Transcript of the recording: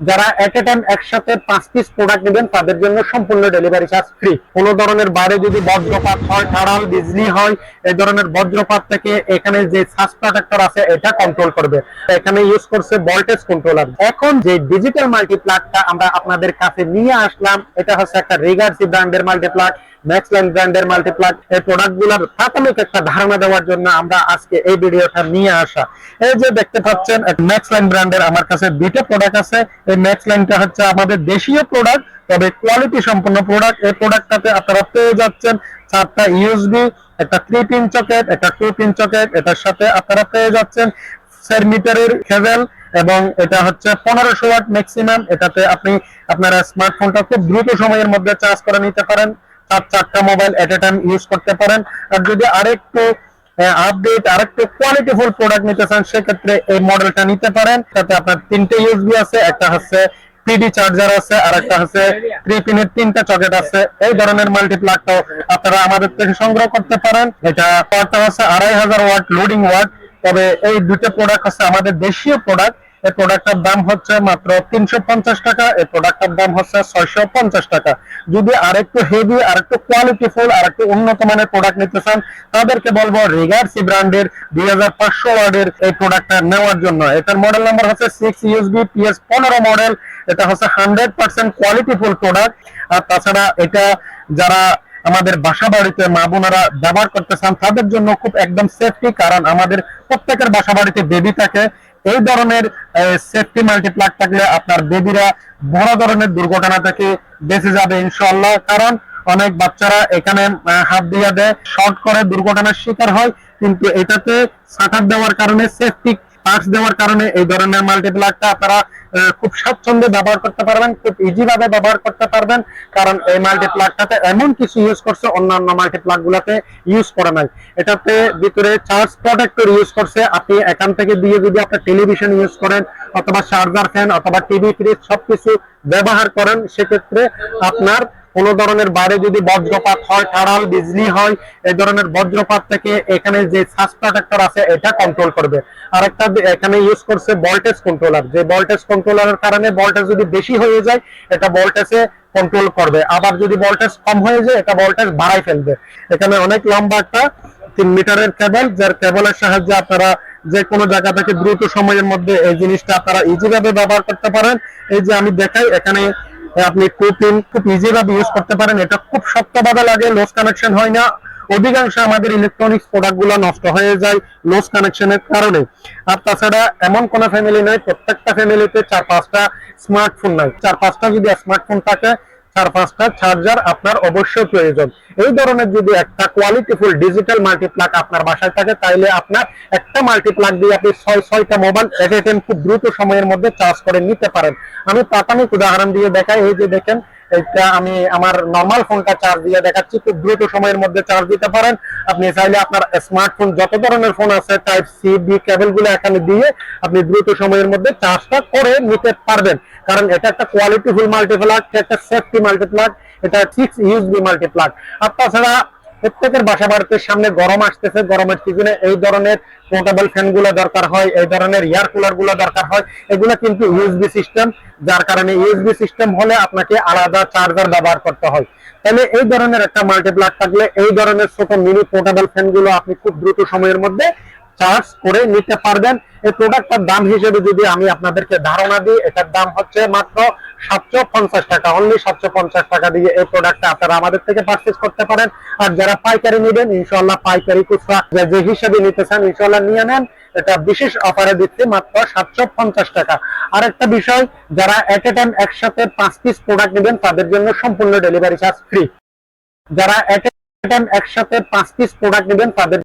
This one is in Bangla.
যারা এট এ টাইম একসাথে পাঁচ পিস প্রোডাক্ট নেবেন, তাদের জন্য সম্পূর্ণ ডেলিভারি চার্জ ফ্রি কোনো ধরনের বাইরে যদি বজ্রপাত হয় ঠাড়াল বিজলি হয়, এই ধরনের বজ্রপাত থেকে এখানে যে সাস প্রোটেক্টর আছে, এটা কন্ট্রোল করবে। এখানে ইউজ করছে ভোল্টেজ কন্ট্রোলার এখন যে ডিজিটাল মাল্টিপ্লাগটা আমরা আপনাদের কাছে নিয়ে আসলাম, এটা হচ্ছে একটা রিগার্সি ব্র্যান্ডের মাল্টিপ্লাগ ম্যাক্সলাইন ব্র্যান্ডের মাল্টিপ্লাগ এই প্রোডাক্টগুলার প্রাথমিক একটা ধারণা দেওয়ার জন্য আমরা আজকে এই ভিডিওটা নিয়ে আসা। এই যে দেখতে পাচ্ছেন ম্যাক্সলাইন ব্র্যান্ডের আমার কাছে দুইটা প্রোডাক্ট আছে। এই ম্যাক্সলাইনটা হচ্ছে আমাদের দেশীয় প্রোডাক্ট তবে কোয়ালিটি সম্পন্ন প্রোডাক্ট এই প্রোডাক্টটাতে আপনারা পেয়ে যাচ্ছেন চারটা ইউএসবি একটা থ্রি পিন চকেট একটা টু পিন চকেট এটার সাথে আপনারা পেয়ে যাচ্ছেন চার মিটারের কেবল এবং এটা হচ্ছে পনেরোশো ওয়াট ম্যাক্সিমাম এটাতে আপনি আপনার স্মার্টফোনটা খুব দ্রুত সময়ের মধ্যে চার্জ করে নিতে পারেন। চার চারটা mobile at a time use করতে পারেন। আর যদি আরেকটু আপডেট আরেকটু কোয়ালিটিফুল প্রোডাক্ট নিতে চান, সেক্ষেত্রে এই মডেলটা নিতে পারেন। তাতে আপনার তিনটে ইউএসবি আছে, একটা হচ্ছে পিডি চার্জার আছে, আর একটা হচ্ছে থ্রি পিনের তিনটা চকেট আছে। এই ধরনের মাল্টিপ্লাগটাও আপনারা আমাদের থেকে সংগ্রহ করতে পারেন। এটা পাওয়ারটা হচ্ছে আড়াই হাজার ওয়াট লোডিং ওয়াট তবে এই দুটো প্রোডাক্ট হচ্ছে আমাদের দেশীয় প্রোডাক্ট এই প্রোডাক্টটার দাম হচ্ছে মাত্র তিনশো পঞ্চাশ টাকা, এই প্রোডাক্টটার দাম হচ্ছে ছয়শো পঞ্চাশ টাকা। যদি আরেকটু হেভি আরেকটু কোয়ালিটিফুল আর একটু উন্নত মানের প্রোডাক্ট নিতে চান, তাদেরকে বলব রিগার্সি ব্র্যান্ডের দুই হাজার পাঁচশো ওয়ার্ডের এই প্রোডাক্টটা নেওয়ার জন্য। এটার মডেল নাম্বার হচ্ছে সিক্স ইউএসবি পিএস পনেরো মডেল এটা হচ্ছে হান্ড্রেড পার্সেন্ট কোয়ালিটিফুল প্রোডাক্ট আর তাছাড়া এটা যারা আমাদের বাসা বাড়িতে মা বোনেরা ব্যবহার করতে চান, তাদের জন্য খুব একদম সেফটি কারণ আমাদের প্রত্যেকের বাসা বাড়িতে বেবি থাকে। এই ধরনের সেফটি মাল্টিপ্লাক থাকলে আপনার বেবিরা বড় ধরনের দুর্ঘটনা থেকে বেঁচে যাবে ইনশাল্লাহ কারণ অনেক বাচ্চারা এখানে হাত দিয়ে দেয় শর্ট করে দুর্ঘটনার শিকার হয়। কিন্তু এটাতে সাঁটার দেওয়ার কারণে সেফটি পার্টস দেওয়ার কারণে এই ধরনের মাল্টিপ্লাকটা আপনারা খুব স্বাচ্ছন্দ্যে ব্যবহার করতে পারবেন, খুব ইজি ভাবে ব্যবহার করতে পারবেন, কারণ এই মাল্টিপ্লাগটাতে এমন কিছু ইউজ করছে, অন্যান্য মাল্টিপ্লাগ গুলাতে ইউজ করে নাই। এটাতে ভিতরে চার্জ প্রোটেক্টর ইউজ করছে, আপনি এখান থেকে দিয়ে যদি আপনার টেলিভিশন ইউজ করেন, অথবা চার্জার ফ্যান অথবা টিভি ফ্রিজ সবকিছু ব্যবহার করেন, সেক্ষেত্রে আপনার কোন ধরনের বাইরে যদি বজ্রপাত হয় ঠাড়াল বিজলি হয়, এই ধরনের বজ্রপাত থেকে এখানে যে সাস প্রোটেক্টর আছে, এটা কন্ট্রোল করবে। আরেকটা এখানে ইউজ করছে ভোল্টেজ কন্ট্রোলার যে ভোল্টেজ কন্ট্রোলারের কারণে ভোল্টেজ যদি বেশি হয়ে যায়, এটা ভোল্টেজে কন্ট্রোল করবে। আবার যদি ভোল্টেজ কম হয়ে যায়, এটা ভোল্টেজ বাড়াই ফেলবে। এখানে অনেক লম্বা একটা তিন মিটারের কেবল যার কেবলের সাহায্যে আপনারা যে কোনো জায়গা থেকে দ্রুত সময়ের মধ্যে এই জিনিসটা আপনারা ইজিভাবে ব্যবহার করতে পারেন। এই যে আমি দেখাই, এখানে আপনি কুপিন খুব ইজি ভাবে ইউজ করতে পারেন। এটা খুব শক্তভাবে লাগে লোস কানেকশন হয় না। অধিকাংশ আমাদের ইলেকট্রনিক্স প্রোডাক্টগুলো নষ্ট হয়ে যায় লোস কানেকশনের কারণে। আর তাছাড়া এমন কোন ফ্যামিলি নাই, প্রত্যেকটা ফ্যামিলিতে চার পাঁচটা স্মার্টফোন নাই। চার পাঁচটা যদি স্মার্টফোন থাকে চার পাঁচটা চার্জার আপনার অবশ্যই প্রয়োজন। এই ধরনের যদি একটা কোয়ালিটিফুল ডিজিটাল মাল্টিপ্লাক আপনার বাসায় থাকে, তাইলে আপনার একটা মাল্টিপ্লাক দিয়ে আপনি ছয়, ছয়টা মোবাইল এট এ টাইম খুব দ্রুত সময়ের মধ্যে চার্জ করে নিতে পারেন। আমি প্রাথমিক উদাহরণ দিয়ে দেখাই, এই যে দেখেন এটা আমি আমার নর্মাল ফোনটা চার্জ দিয়ে দেখাচ্ছি। খুব দ্রুত সময়ের মধ্যে চার্জ দিতে পারেন। আপনি চাইলে আপনার স্মার্টফোন যত ধরনের ফোন আছে টাইপ সি বি কেবলগুলো এখানে দিয়ে আপনি দ্রুত সময়ের মধ্যে চার্জটা করে নিতে পারবেন। কারণ এটা একটা কোয়ালিটিফুল মাল্টিপ্লাগ একটা সেফটি মাল্টিপ্লাগ এটা সিক্স ইউজবি মাল্টিপ্লাগ আর তাছাড়া প্রত্যেকের বাসা বাড়িতে সামনে গরম আসতেছে, গরমের সিজনে এই ধরনের পোর্টেবল ফ্যানগুলো দরকার হয়, এই ধরনের এয়ার কুলারগুলো দরকার হয়, এগুলো কিন্তু ইউএসবি সিস্টেম যার কারণে ইউএসবি সিস্টেম হলে আপনাকে আলাদা চার্জার ব্যবহার করতে হয়। তাহলে এই ধরনের একটা মাল্টিপ্লাগ থাকলে এই ধরনের ছোট মিনি পোর্টেবল ফ্যানগুলো আপনি খুব দ্রুত সময়ের মধ্যে চার্জ করে নিতে পারবেন। এই প্রোডাক্টটার দাম হিসেবে যদি আমি আপনাদেরকে ধারণা দিই, এটার দাম হচ্ছে মাত্র সাতশো পঞ্চাশ টাকা অনলি সাতশো পঞ্চাশ টাকা দিয়ে এই প্রোডাক্টটা আপনারা আমাদের থেকে করতে পারেন। আর যারা পাইকারি নেবেন ইনশাল্লাহ পাইকারি যে- নিতে চান ইনশাল্লাহ নিয়ে নেন। এটা বিশেষ অফারে দিচ্ছে মাত্র সাতশো পঞ্চাশ টাকা। আরেকটা বিষয়, যারা এট এ টাইম একসাথে পাঁচ পিস প্রোডাক্ট নেবেন, তাদের জন্য সম্পূর্ণ ডেলিভারি চার্জ ফ্রি যারা এট এ টাইম একসাথে পাঁচ পিস প্রোডাক্ট নেবেন, তাদের